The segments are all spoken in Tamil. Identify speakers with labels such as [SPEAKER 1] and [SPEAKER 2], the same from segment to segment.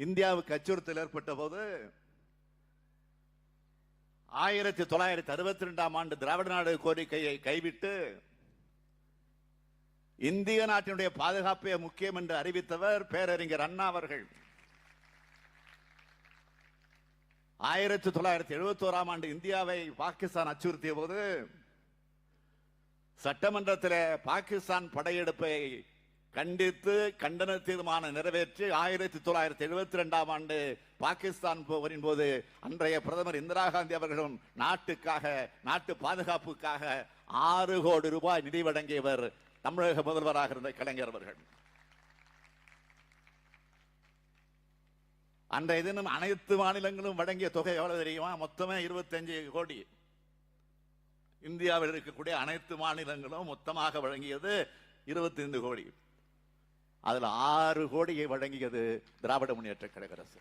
[SPEAKER 1] இந்தியாவுக்கு அச்சுறுத்தல் ஏற்பட்ட போது ஆயிரத்தி தொள்ளாயிரத்தி அறுபத்தி ரெண்டாம் ஆண்டு திராவிட நாடு கோரிக்கையை கைவிட்டு இந்திய நாட்டினுடைய பாதுகாப்பே முக்கியம் என்று அறிவித்தவர் பேரறிஞர் அண்ணா அவர்கள். ஆயிரத்தி தொள்ளாயிரத்தி எழுபத்தி ஓராம் ஆண்டு இந்தியாவை பாகிஸ்தான் அச்சுறுத்திய போது சட்டமன்றத்தில் பாகிஸ்தான் படையெடுப்பை கண்டித்து கண்டன தீர்மானம் நிறைவேற்றி ஆயிரத்தி தொள்ளாயிரத்தி எழுபத்தி ரெண்டாம் ஆண்டு பாகிஸ்தான் போவரின் போது அன்றைய பிரதமர் இந்திரா காந்தி அவர்களும் நாட்டுக்காக நாட்டு பாதுகாப்புக்காக ஆறு கோடி ரூபாய் நிதி வழங்கியவர் தமிழக முதல்வராக இருந்த கலைஞர் அவர்கள். அன்றைய தினம் அனைத்து மாநிலங்களும் வழங்கிய தொகை எவ்வளவு தெரியுமா? மொத்தமே இருபத்தஞ்சு கோடி. இந்தியாவில் இருக்கக்கூடிய அனைத்து மாநிலங்களும் மொத்தமாக வழங்கியது இருபத்தைந்து கோடி. அதுல ஆறு கோடியை வழங்கியது திராவிட முன்னேற்ற கழக அரசு.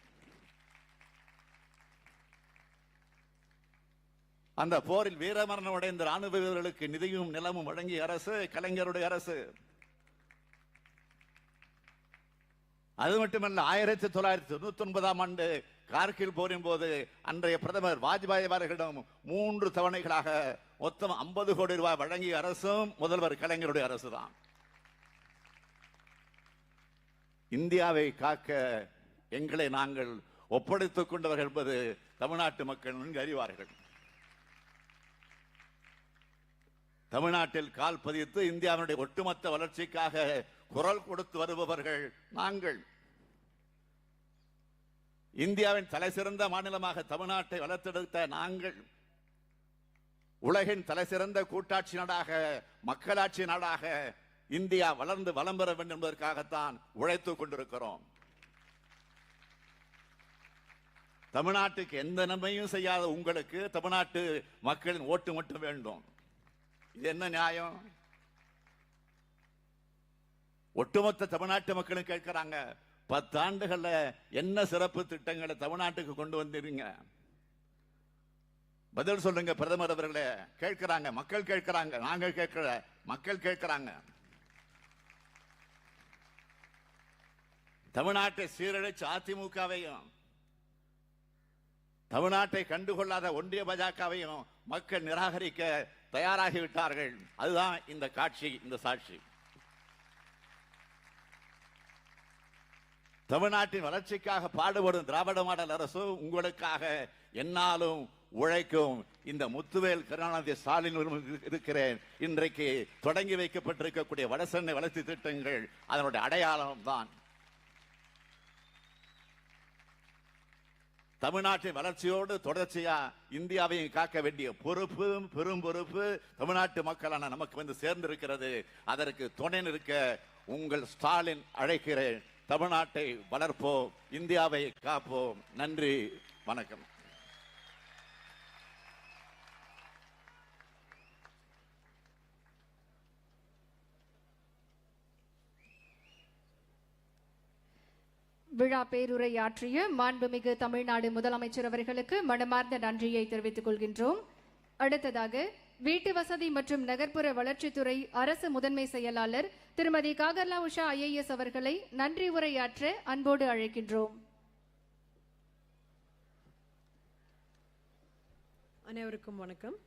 [SPEAKER 1] அந்த போரில் வீரமரணம் அடைந்த ராணுவ வீரர்களுக்கு நிதியும் நிலமும் வழங்கிய அரசு கலைஞருடைய அரசு. அது மட்டுமல்ல ஆயிரத்தி தொள்ளாயிரத்தி தொண்ணூத்தி ஒன்பதாம் ஆண்டு கார்கில் போரின் போது அன்றைய பிரதமர் வாஜ்பாய் அவர்களிடம் மூன்று தவணைகளாக மொத்தம் ஐம்பது கோடி ரூபாய் வழங்கிய அரசும் முதல்வர் கலைஞருடைய அரசு தான் இந்தியாவை காக்க எங்களை நாங்கள் ஒப்படைத்துக் கொண்டவர்கள் என்பது தமிழ்நாட்டு மக்கள் நன்கு அறிவார்கள். தமிழ்நாட்டில் கால் பதித்து இந்தியாவினுடைய ஒட்டுமொத்த வளர்ச்சிக்காக குரல் கொடுத்து வருபவர்கள் நாங்கள். இந்தியாவின் தலைசிறந்த மாநிலமாக தமிழ்நாட்டை வளர்த்தெடுத்த நாங்கள். உலகின் தலைசிறந்த கூட்டாட்சி நாடாக மக்களாட்சி நாடாக இந்தியா வளர்ந்து வளம் பெற வேண்டும் என்பதற்காகத்தான் உழைத்துக் கொண்டிருக்கிறோம். தமிழ்நாட்டுக்கு எந்த நன்மையும் செய்யாத உங்களுக்கு தமிழ்நாட்டு மக்களின் ஓட்டு மட்டும் வேண்டும். இது என்ன நியாயம்? ஒட்டுமொத்த தமிழ்நாட்டு மக்களும் கேட்கிறாங்க பத்தாண்டுகள்ல என்ன சிறப்பு திட்டங்களை தமிழ்நாட்டுக்கு கொண்டு வந்தீங்க? பதில் சொல்லுங்க பிரதமர் அவர்களே. கேட்கிறாங்க மக்கள் கேட்கிறாங்க நாங்கள் கேட்கல மக்கள் கேட்கிறாங்க. தமிழ்நாட்டை சீரழிச்சு அதிமுகவையும் தமிழ்நாட்டை கண்டுகொள்ளாத ஒன்றிய பாஜகவையும் மக்கள் நிராகரிக்க தயாராகிவிட்டார்கள். அதுதான் இந்த காட்சி இந்த சாட்சி. தமிழ்நாட்டின் வளர்ச்சிக்காக பாடுபடும் திராவிட மாடல் அரசு உங்களுக்காக என்னாலும் உழைக்கும். இந்த முத்துவேல் கருணாநிதி ஸ்டாலின் இருக்கிறேன். இன்றைக்கு தொடங்கி வைக்கப்பட்டிருக்கக்கூடிய வடசென்னை வளர்ச்சி திட்டங்கள் அதனுடைய அடையாளம் தான் தமிழ்நாட்டின் வளர்ச்சியோடு தொடர்ச்சியா இந்தியாவையும் காக்க வேண்டிய பொறுப்பு பெரும் பொறுப்பு தமிழ்நாட்டு மக்களான நமக்கு வந்து சேர்ந்திருக்கிறது. அதற்கு துணை நிற்க உங்கள் ஸ்டாலின் அழைக்கிறேன். தமிழ்நாட்டை வளர்ப்போம் இந்தியாவை காப்போம். நன்றி வணக்கம்.
[SPEAKER 2] விழா பேருரையாற்றிய மாண்புமிகு தமிழ்நாடு முதலமைச்சர் அவர்களுக்கு மனமார்ந்த நன்றியை தெரிவித்துக் கொள்கின்றோம். அடுத்ததாக வீட்டு வசதி மற்றும் நகர்ப்புற வளர்ச்சித்துறை அரசு முதன்மை செயலாளர் திருமதி காகர்லா உஷா ஐஏஎஸ் அவர்களை நன்றி உரையாற்ற அன்போடு அழைக்கின்றோம்.
[SPEAKER 3] அனைவருக்கும் வணக்கம்.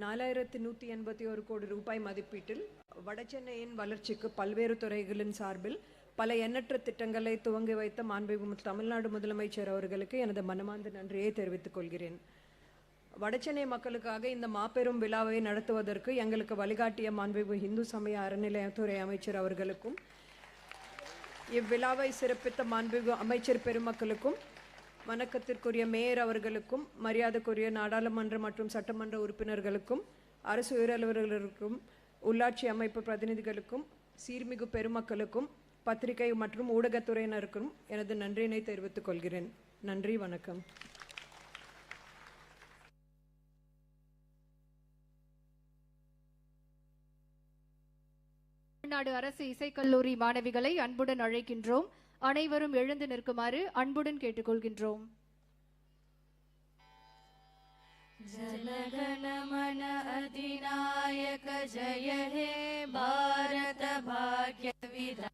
[SPEAKER 3] நாலாயிரத்தி நூற்றி எண்பத்தி ஒரு கோடி ரூபாய் மதிப்பீட்டில் வடசென்னையின் வளர்ச்சிக்கு பல்வேறு துறைகளின் சார்பில் பல எண்ணற்ற திட்டங்களை துவங்கி வைத்த மாண்புமிகு தமிழ்நாடு முதலமைச்சர் அவர்களுக்கு எனது மனமார்ந்த நன்றியை தெரிவித்துக் கொள்கிறேன். வடசென்னை மக்களுக்காக இந்த மாபெரும் விழாவை நடத்துவதற்கு எங்களுக்கு வழிகாட்டிய மாண்புமிகு இந்து சமய அறநிலையத்துறை அமைச்சர் அவர்களுக்கும் இவ்விழாவை சிறப்பித்த மாண்புமிகு அமைச்சர் பெருமக்களுக்கும் வணக்கத்திற்குரிய மேயர் அவர்களுக்கும் மரியாதைக்குரிய நாடாளுமன்ற மற்றும் சட்டமன்ற உறுப்பினர்களுக்கும் அரசு உயரலுவலர்களுக்கும் உள்ளாட்சி அமைப்பு பிரதிநிதிகளுக்கும் சீர்மிகு பெருமக்களுக்கும் பத்திரிகை மற்றும் ஊடகத்துறையினருக்கும் எனது நன்றியினை தெரிவித்துக் கொள்கிறேன் நன்றி வணக்கம்
[SPEAKER 2] தமிழ்நாடு அரசு இசைக்கல்லூரி மாணவிகளை அன்புடன் அழைக்கின்றோம் அனைவரும் எழுந்து நிற்குமாறு அன்புடன் கேட்டுக்கொள்கின்றோம்
[SPEAKER 4] जनगणमन अधिनायक जय हे भारत भाग्य विधाता